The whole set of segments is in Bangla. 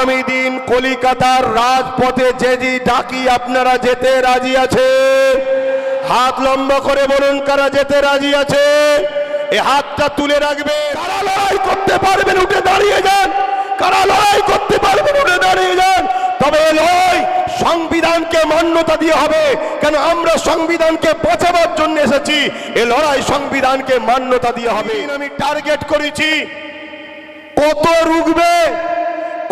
আগামী দিন কলিকাতার রাজপথে যে যে ডাকি আপনারা যেতে রাজি আছে? হাত লম্বা করে বলুন কারা যেতে রাজি আছে? এ হাতটা তুলে রাখবে। কারা লড়াই করতে পারবেন উঠে দাঁড়িয়ে যান। কারা লড়াই করতে পারবেন উঠে দাঁড়িয়ে যান। তবে লড়াই সংবিধানকে মান্যতা দিয়ে হবে। কেন আমরা সংবিধানকে বাঁচাবার জন্য এসেছি? এ লড়াই সংবিধানকে মান্যতা দিয়ে হবে। আমি টার্গেট করেছি। কত রুগবে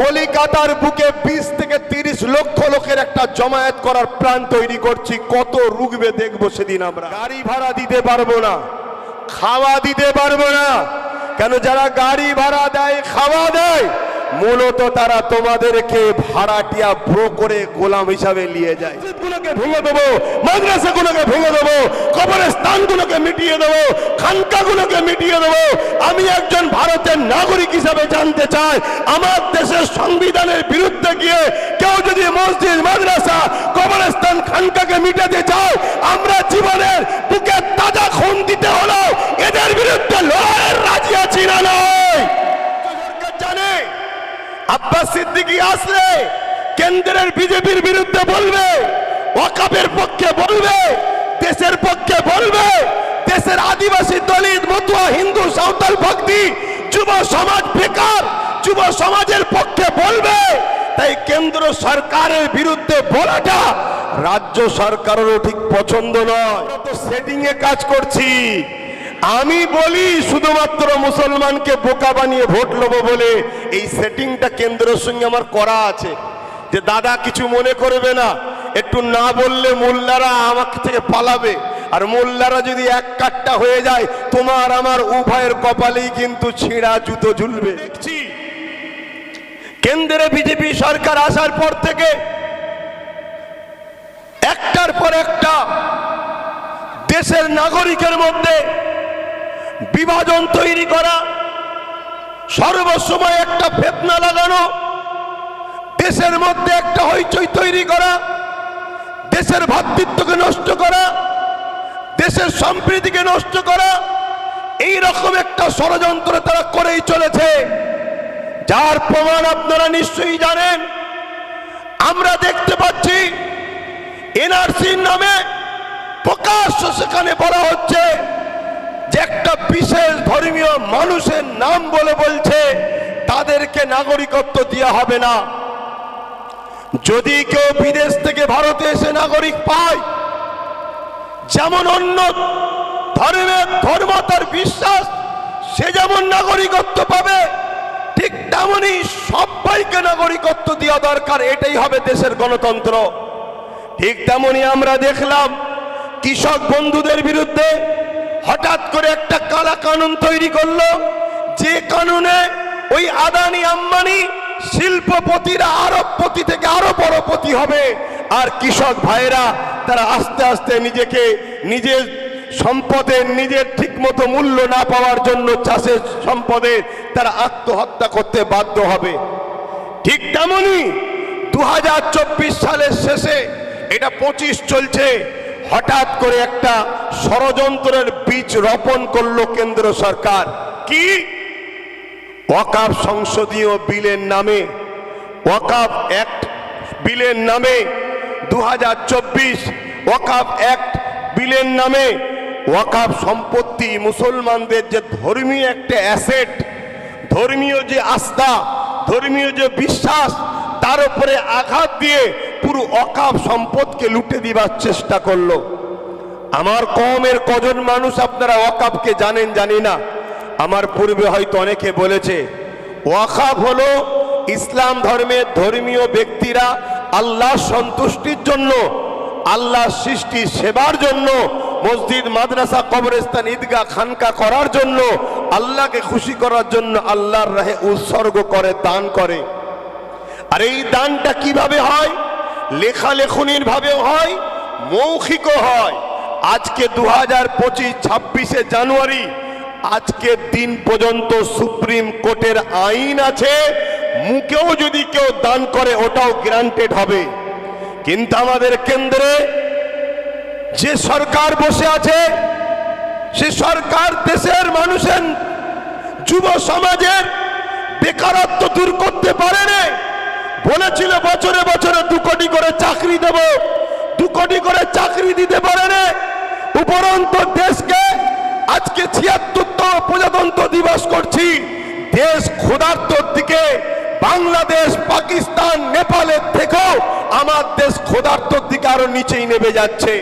কলিকাতার বুকে বিশ থেকে তিরিশ লক্ষ লোকের একটা জমায়েত করার প্ল্যান তৈরি করছি। কত রুগবে দেখব সেদিন আমরা। গাড়ি ভাড়া দিতে পারব না, খাওয়া দিতে পারব না। কেন যারা গাড়ি ভাড়া দেয়, খাওয়া দেয়, মূলত তারা তোমাদেরকে ভাড়াটিয়া ভ্রো করে গোলাম হিসাবে নিয়ে যায়। মসজিদগুলোকে ভেঙে দেবো, মাদ্রাসাগুলোকে ভেঙে দেবো কবরস্থানগুলোকে মিটিয়ে দেবো খানকাগুলোকে মিটিয়ে দেবো। আমি একজন ভারতের নাগরিক হিসাবে জানতে চাই, আমার দেশের সংবিধানের বিরুদ্ধে গিয়ে কেউ যদি মসজিদ, মাদ্রাসা, কবরস্থান, খানকাকে মিটাতে চায়, আমরা জীবনের বুকে তাজা খুন দিতে হলো এদের বিরুদ্ধে লড়াইয়ের রাজি আছি না আব্বাস সিদ্দিকি আসলে কেন্দ্রের বিজেপির বিরুদ্ধে বলবে, ওয়াকাবের পক্ষে বলবে দেশের পক্ষে বলবে, দেশের আদিবাসী দলিত, মতুয়া, হিন্দু, সাঁওতাল ভক্তি, যুব সমাজ বেকার, যুব সমাজের পক্ষে বলবে। তাই কেন্দ্র সরকারের বিরুদ্ধে বলাটা রাজ্য সরকারেরও ঠিক পছন্দ নয়। সেটিং এ কাজ করছি। আমি বলি, শুধুমাত্র মুসলমানকে বোকা বানিয়ে ভোট নেব বলে এই সেটিংটা কেন্দ্রের সঙ্গে আমার করা আছে। যে দাদা কিছু মনে করবে না একটু না বললে মোল্লারা আমার থেকে পালাবে। আর মোল্লারা যদি এক কাটটা হয়ে যায় তোমার আমার উভয়ের কপালেই কিন্তু ছিঁড়া জুতো ঝুলবে। দেখছি। কেন্দ্রে বিজেপি সরকার আসার পর থেকে একটার পর একটা দেশের নাগরিকের মধ্যে বিভাজন তৈরি করা সর্বসময় একটা ফেতনা লাগানো দেশের মধ্যে একটা হইচই তৈরি করা দেশের ভাতৃত্বকে নষ্ট করা, দেশের সম্প্রীতিকে নষ্ট করা এই রকম একটা ষড়যন্ত্র তারা করেই চলেছে। যার প্রমাণ আপনারা নিশ্চয়ই জানেন। আমরা দেখতে পাচ্ছি এনআরসির নামে প্রকাশ্য সেখানে বলা হচ্ছে যে একটা বিশেষ ধর্মীয় মানুষের নাম বলে বলছে, তাদেরকে নাগরিকত্ব দেওয়া হবে না। যদি কেউ বিদেশ থেকে ভারতে এসে নাগরিক পায়, যেমন অন্য ধর্মের ধর্ম তার বিশ্বাস, সে যেমন নাগরিকত্ব পাবে, ঠিক তেমনই সবাইকে নাগরিকত্ব দেওয়া দরকার, এটাই হবে দেশের গণতন্ত্র। ঠিক তেমনই আমরা দেখলাম, কৃষক বন্ধুদের বিরুদ্ধে হঠাৎ করে একটা কালা কানুন তৈরি করল, যে কানুনে ওই আদানি আম্বানি শিল্পপতিরা আরবপতি থেকে আরও বড়পতি হবে। আর কৃষক ভাইয়েরা, তারা আস্তে আস্তে নিজেকে নিজের সম্পদের, নিজের ঠিকমতো মূল্য না পাওয়ার জন্য চাষের সম্পদের তারা আত্মহত্যা করতে বাধ্য হবে। ঠিক তেমনই দু হাজার চব্বিশ সালের শেষে এটা পঁচিশ চলছে। হঠাৎ করে একটা ষড়যন্ত্রের বীজ রোপণ করল কেন্দ্র সরকার। কি? ওয়াকাব সংসদীয় বিলের নামে, ওয়াকাব অ্যাক্ট বিলের নামে দু হাজার চব্বিশ, ওয়াকাব অ্যাক্ট বিলের নামে, ওয়াকাব সম্পত্তি মুসলমানদের যে ধর্মীয় একটা অ্যাসেট, ধর্মীয় যে আস্থা, ধর্মীয় যে বিশ্বাস, তার উপরে আঘাত দিয়ে পুরো অকাপ সম্পদকে লুটে দিবার চেষ্টা করল। আমার কমের কজন মানুষ আপনারা ওয়াকাবকে জানেন জানি না। আমার পূর্বে হয়তো অনেকে বলেছে ওয়াকাব হলো ইসলাম ধর্মের ধর্মীয় ব্যক্তিরা আল্লাহ সন্তুষ্টির জন্য, আল্লাহ সৃষ্টি সেবার জন্য, মসজিদ, মাদ্রাসা, কবরস্থান, ঈদগাহ, খানকা করার জন্য, আল্লাহকে খুশি করার জন্য আল্লাহর রাহে উৎসর্গ করে, দান করে। আর এই দানটা কীভাবে হয়? লেখালেখনির ভাবেও হয়, মৌখিকও হয়। আজকে দু হাজার পঁচিশ ছাব্বিশে জানুয়ারি আজকের দিন পর্যন্ত সুপ্রিম কোর্টের আইন আছে, মুখেও যদি কেউ দান করে ওটাও গ্রান্টেড হবে। কিন্তু আমাদের কেন্দ্রে যে সরকার বসে আছে, সে সরকার দেশের মানুষের, যুব সমাজের বেকারত্ব দূর করতে পারে না বলেছিল বছরে বছরে দু কোটি করে চাকরি দেব, দু কোটি করে চাকরি দিতে পারেন। উপরন্ত দেশকে আজকে ছিয়াত্তরতম প্রজাতন্ত্র দিবস করছি। দেশ ক্ষুধার্তর দিকে, বাংলাদেশ, পাকিস্তান, নেপালের থেকেও আমার দেশ ক্ষুধার্তর দিকে আরও নিচেই নেমে যাচ্ছে।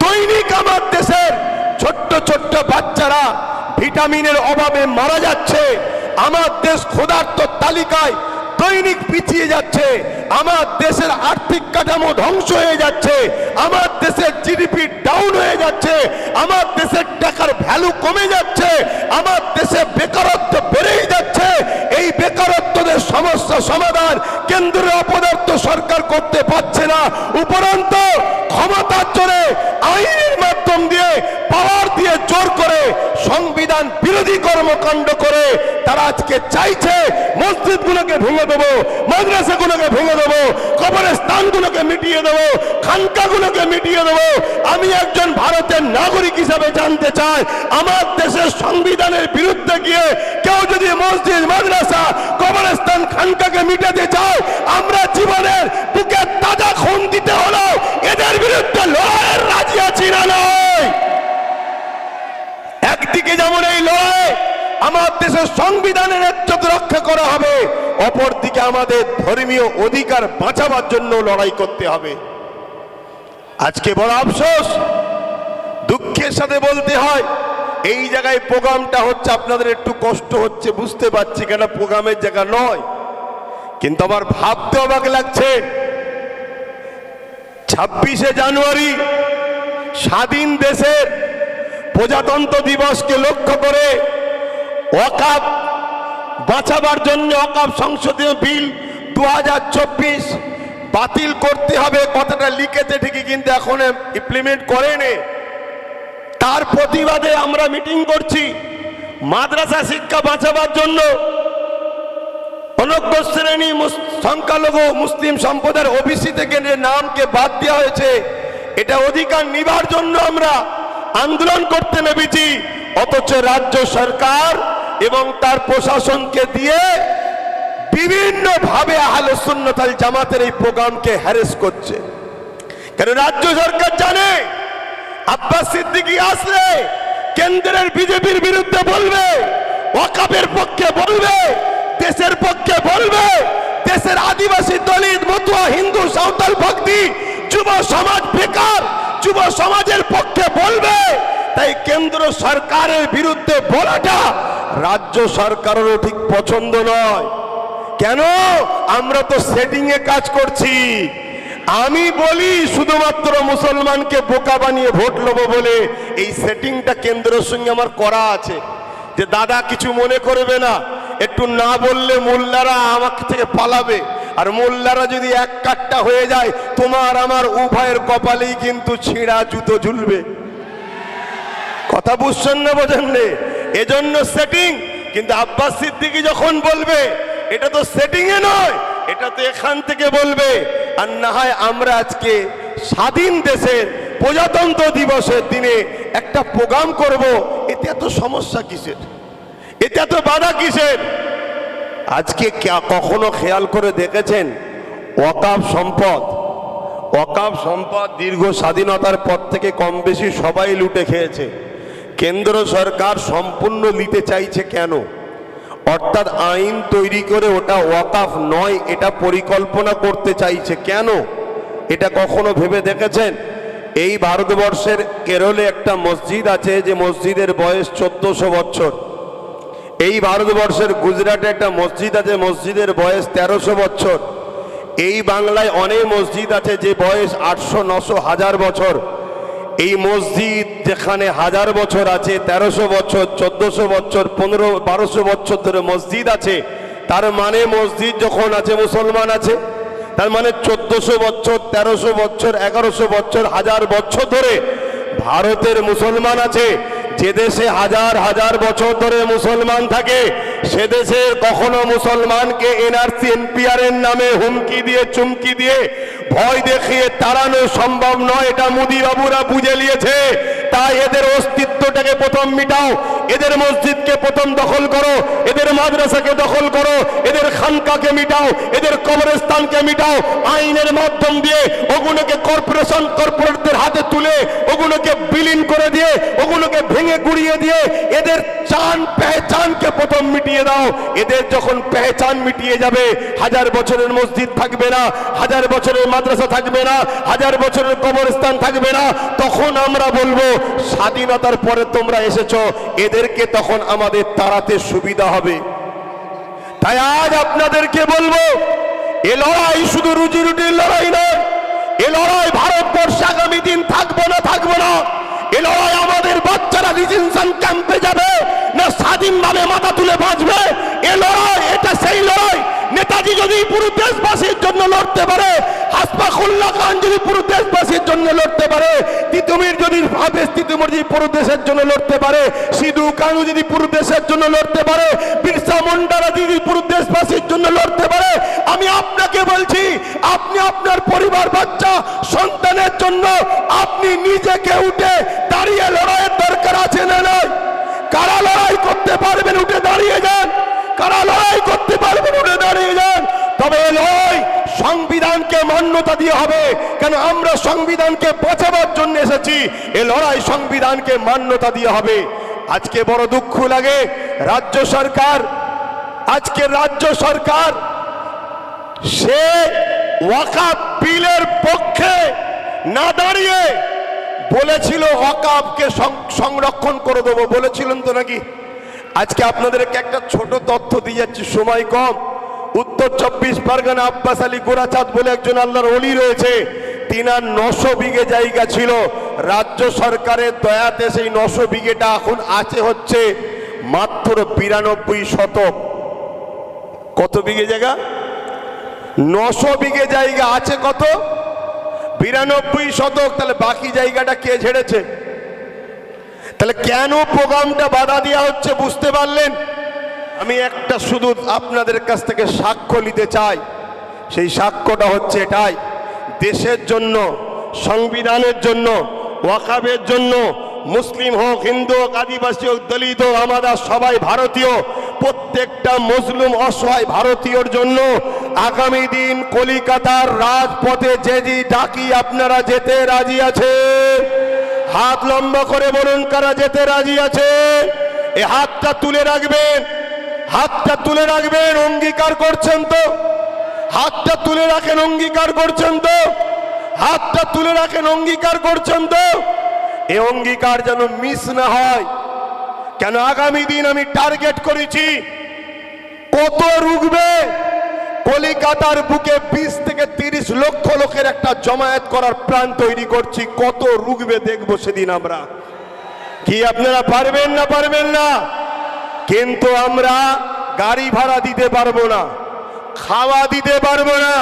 দৈনিক আমার দেশের ছোট্ট ছোট্ট বাচ্চারা ভিটামিনের অভাবে মারা যাচ্ছে। আমার দেশ ক্ষুধার্ত তালিকায় দৈনিক পিছিয়ে যাচ্ছে, আমার দেশের আর্থিক কাঠামো ধ্বংস হয়ে যাচ্ছে, আমার দেশের জিডিপি ডাউন হয়ে যাচ্ছে, আমার দেশের টাকার ভ্যালু কমে যাচ্ছে, আমার দেশে বেকারত্ব বেড়েই যাচ্ছে, এই বেকারত্বদের সমস্যা সমাধান কেন্দ্রের অপদার্থ সরকার করতে পারছে না। উপরন্ত ক্ষমতার জোরে আইনের মাধ্যম দিয়ে পাওয়ার দিয়ে জোর করে সংবিধান বিরোধী কর্মকাণ্ড করে তারা আজকে চাইছে মসজিদগুলোকে ভেঙে দেবো, মাদ্রাসাগুলোকে ভেঙে দেবো কবরের কবরস্থানগুলোকে মিটিয়ে দেবো, খানকাগুলোকে মিটিয়ে দেবো। আমি একজন ভারতের নাগরিক হিসাবে জানতে চাই, আমার দেশের সংবিধানের বিরুদ্ধে গিয়ে কেউ যদি মসজিদ, মাদ্রাসা, কবরস্থান, খানকাকে মিটাতে চায়, আমরা জীবনের বুকে তাজা খুন দিতে হলো এদের বিরুদ্ধে লড়াইয়ের রাজি আছি না। একদিকে যেমন এই লড়াই আমার দেশের সংবিধানের ইজ্জত রক্ষা করা হবে, অপরদিকে আমাদের ধর্মীয় অধিকার বাঁচাবার জন্য লড়াই করতে হবে। আজকে বড় আফসোস, দুঃখের সাথে বলতে হয়, এই জায়গায় প্রোগ্রামটা হচ্ছে, আপনাদের একটু কষ্ট হচ্ছে, বুঝতে পারছি কেন প্রোগ্রামের জায়গা নয়। কিন্তু আমার ভাবতে অবাক লাগছে, ছাব্বিশে জানুয়ারি স্বাধীন দেশের প্রজাতন্ত্র দিবসকে লক্ষ্য করে ওয়াকাব বাঁচাবার জন্য অকাপ সংসদীয় বিল দু হাজার চব্বিশ বাতিল করতে হবে। কথাটা লিখেছে ঠিকই, কিন্তু এখন ইমপ্লিমেন্ট করেনি তার প্রতিবাদে আমরা মিটিং করছি মাদ্রাসা শিক্ষা বাঁচাবার জন্য। অনগ্য শ্রেণি সংখ্যালঘু মুসলিম সম্প্রদায়ের ওবিসি থেকে নামকে বাদ দেওয়া হয়েছে, এটা অধিকার নিবার জন্য আমরা আন্দোলন করতে নেমেছি, অথচ রাজ্য সরকার এবং তার প্রশাসনকে দিয়ে বিভিন্ন ভাবে আহলে সুন্নতাল জামাতের এই প্রোগ্রামকে হ্যারেস করছে। কেন রাজ্য সরকার জানে? আব্বাস সিদ্দিকি আসলে কেন্দ্রের বিজেপির বিরুদ্ধে বলবে ওয়াকাবের পক্ষে বলবে, দেশের পক্ষে বলবে, দেশের আদিবাসী দলিত, মতুয়া, হিন্দু, সাঁওতাল ভক্তি, যুব সমাজ যুব সমাজের পক্ষে বলবে তাই কেন্দ্র সরকারের বিরুদ্ধে বলাটা রাজ্য সরকারেরও ঠিক পছন্দ নয়। কেন? আমরা তো সেটিং এ কাজ করছি। আমি বলি শুধুমাত্র মুসলমানকে বোকা বানিয়ে ভোট নেব বলে এই সেটিংটা কেন্দ্রের সঙ্গে আমার করা আছে। যে দাদা কিছু মনে করবে না, একটু না বললে মোল্লারা আমাকে থেকে পালাবে। আর মোল্লারা যদি এক কাটটা হয়ে যায়, তোমার আমার উভয়ের কপালেই কিন্তু ছিঁড়া জুতো ঝুলবে। কথা বুঝছেন না বোঝেন নে? এজন্য সেটিং কিন্তু আব্বাস সিদ্দিকি যখন বলবে, এটা তো সেটিং এ নয়, এটা তো এখান থেকে বলবে, আর না হয় আমরা আজকে স্বাধীন দেশের প্রজাতন্ত্র দিবসের দিনে একটা প্রোগ্রাম করব, এতে এত সমস্যা কিসের? এতে এত বাধা কিসের? আজকে কখনো খেয়াল করে দেখেছেন? ওয়াকাব সম্পদ। ওয়াকাব সম্পদ দীর্ঘ স্বাধীনতার পর থেকে কম বেশি সবাই লুটে খেয়েছে। কেন্দ্র সরকার সম্পূর্ণ নিতে চাইছে কেন? অর্থাৎ আইন তৈরি করে ওটা ওয়াকাফ নয়, এটা পরিকল্পনা করতে চাইছে কেন? এটা কখনো ভেবে দেখেছেন? এই ভারতবর্ষের কেরলে একটা মসজিদ আছে যে মসজিদের বয়স চোদ্দশো বছর। এই ভারতবর্ষের গুজরাটে একটা মসজিদ আছে, মসজিদের বয়স তেরোশো বছর। এই বাংলায় অনেক মসজিদ আছে যে বয়স আটশো নশো হাজার বছর। এই মসজিদ যেখানে হাজার বছর আছে, তেরোশো বছর, চোদ্দশো বছর, পনেরো, বারোশো বছর ধরে মসজিদ আছে, তার মানে মসজিদ যখন আছে, মুসলমান আছে, তার মানে চোদ্দশো বছর, তেরোশো বছর, এগারোশো বছর, হাজার বছর ধরে ভারতের মুসলমান আছে। যে দেশে হাজার হাজার বছর ধরে মুসলমান থাকে, সে দেশে কখনো মুসলমানকে এনআরসি এনপিআর এর নামে হুমকি দিয়ে, চুমকি দিয়ে ভয় দেখিয়ে তাড়ানো সম্ভব নয়। এটা মোদিবাবুরা বুঝে নিয়েছে। তাই এদের অস্তিত্বটাকে প্রথম মিটাও। এদের মসজিদকে প্রথম দখল করো। এদের মাদ্রাসাকে দখল করো। এদের খানকাকে মিটাও। এদের কবরস্থানকে মিটাও। আইনের মাধ্যম দিয়ে ওগুলোকে কর্পোরেশন কর্পোরেটদের হাতে তুলে, ওগুলোকে বিলীন করে দিয়ে, ওগুলোকে ভেঙে গুড়িয়ে দিয়ে এদের চান, পেহচানকে প্রথম মিটিয়ে দাও। এদের যখন পেহচান মিটিয়ে যাবে, হাজার বছরের মসজিদ থাকবে না, হাজার বছরের মাদ্রাসা থাকবে না, হাজার বছরের কবরস্থান থাকবে না, তখন আমরা বলব স্বাধীনতার পরে তোমরা এসেছ, এদেরকে তখন আমাদের তাড়াতে সুবিধা হবে। তাই আজ আপনাদেরকে বলব, এ লড়াই শুধু রুজি রুটির লড়াই নয়, এ লড়াই ভারতবর্ষে আগামী দিন থাকব না থাকব না। এ লড়াই আমাদের বাচ্চারা রিজেনশন ক্যাম্পে যাবে, না স্বাধীনভাবে মাথা তুলে বাঁচবে। এ লড়াই, এটা সেই লড়াই নেতাজি যদি পুরো দেশবাসীর জন্য লড়তে পারে হাসপা হাসপাখুল্লা খান যদি পুরো দেশবাসীর জন্য লড়তে পারে, তিতুমির যদি ভাবেশ তিতুমির যদি পুরো দেশের জন্য লড়তে পারে, সিধু কানু যদি পুরো দেশের জন্য লড়তে পারে, বিরসা মুন্ডারা যদি পুরো দেশবাসীর জন্য লড়তে পারে, আমি আপনাকে বলছি, আপনি আপনার পরিবার, বাচ্চা, সন্তানের জন্য আপনি নিজেকে উঠে দাঁড়িয়ে লড়াইয়ের দরকার আছে না নয় কারা লড়াই করতে পারবেন উঠে দাঁড়িয়ে যান? কারা লড়াই করতে পারবেন উঠে দাঁড়িয়ে যান। তবে লড়াই সংবিধানকে মান্যতা দিয়ে হবে। কেন আমরা সংবিধানকে বাঁচাবার জন্য এসেছি? এ লড়াই সংবিধানকে মান্যতা দিয়ে হবে। আজকে বড় দুঃখ লাগে। রাজ্য সরকার, আজকে রাজ্য সরকার সে ওয়াকাব বিলের পক্ষে না দাঁড়িয়ে বলেছিল ওয়াকাবকে সং- সংরক্ষণ করে দেবো। বলেছিলেন তো নাকি? আজকে আপনাদেরকে একটা ছোট তথ্য দিয়ে যাচ্ছি, সময় কম। উত্তর চব্বিশ পরগনা আব্বাস আলী গোরাচাঁদ বলে একজন আল্লাহর অলি রয়েছে। তিনার নশো বিঘে জায়গা ছিল। রাজ্য সরকারের দয়াতে সেই নশো বিঘেটা এখন আছে হচ্ছে মাত্র বিরানব্বই শতক। কত বিঘে জায়গা? নশো বিঘে জায়গা আছে কত? বিরানব্বই শতক, তাহলে বাকি জায়গাটা কে ঝেড়েছে? তাহলে কেন প্রোগ্রামটা বাধা দেওয়া হচ্ছে বুঝতে পারলেন? আমি একটা শুধু আপনাদের কাছ থেকে সাক্ষ্য নিতে চাই। সেই সাক্ষ্যটা হচ্ছে এটাই। দেশের জন্য, সংবিধানের জন্য, ওয়াকাবের জন্য, মুসলিম হোক, হিন্দু হোক, আদিবাসী হোক, দলিত হোক আমাদের সবাই ভারতীয়, প্রত্যেকটা মুসলিম অসহায় ভারতীয়র জন্য আগামী দিন কলিকাতার রাজপথে যে যে ডাকি আপনারা যেতে রাজি আছে হাত লম্বা করে বলুন, কারা যেতে রাজি আছে? এ হাতটা তুলে রাখবেন। হাতটা তুলে রাখবেন, অঙ্গীকার করছেন তো। হাতটা তুলে রাখেন, অঙ্গীকার করছেন তো। হাতটা তুলে রাখেন, অঙ্গীকার করছেন তো। এ অঙ্গীকার যেন মিস না হয়। কেন আগামী দিন আমি টার্গেট করেছি? কত রুগবে কলিকাতার বুকে বিশ থেকে তিরিশ লক্ষ লোকের একটা জমায়েত করার প্ল্যান তৈরি করছি। কত রুগবে দেখব সেদিন আমরা। কি আপনারা পারবেন না পারবেন না? কিন্তু আমরা গাড়ি ভাড়া দিতে পারব না। খাওয়া দিতে পারব না।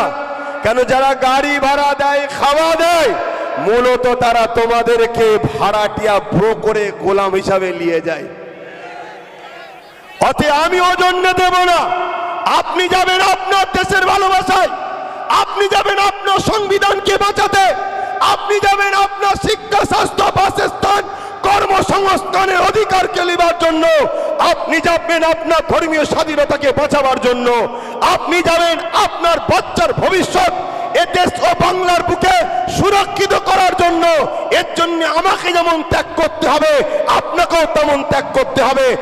কেন যারা গাড়ি ভাড়া দেয়, খাওয়া দেয়, মূলত তারা তোমাদেরকে ভাড়াটিয়া ভ্রো করে গোলাম হিসাবে নিয়ে যায়। অতে আমি ওজন্য দেব না। আপনি যাবেন আপনার দেশের ভালোবাসায়। আপনি যাবেন আপনার সংবিধানকে বাঁচাতে। আপনি যাবেন আপনার শিক্ষা, স্বাস্থ্য, বাসস্থান, কর্মসংস্থানের অধিকারকে নেবার জন্য। আপনি যাবেন আপনার ধর্মীয় স্বাধীনতাকে বাঁচাবার জন্য। আপনি যাবেন আপনার বাচ্চার ভবিষ্যৎ এ দেশ ও বাংলার বুকে সুরক্ষিত করার জন্য। এর জন্য আমাকে যেমন ত্যাগ করতে হবে, আপনাকেও তেমন ত্যাগ করতে হবে।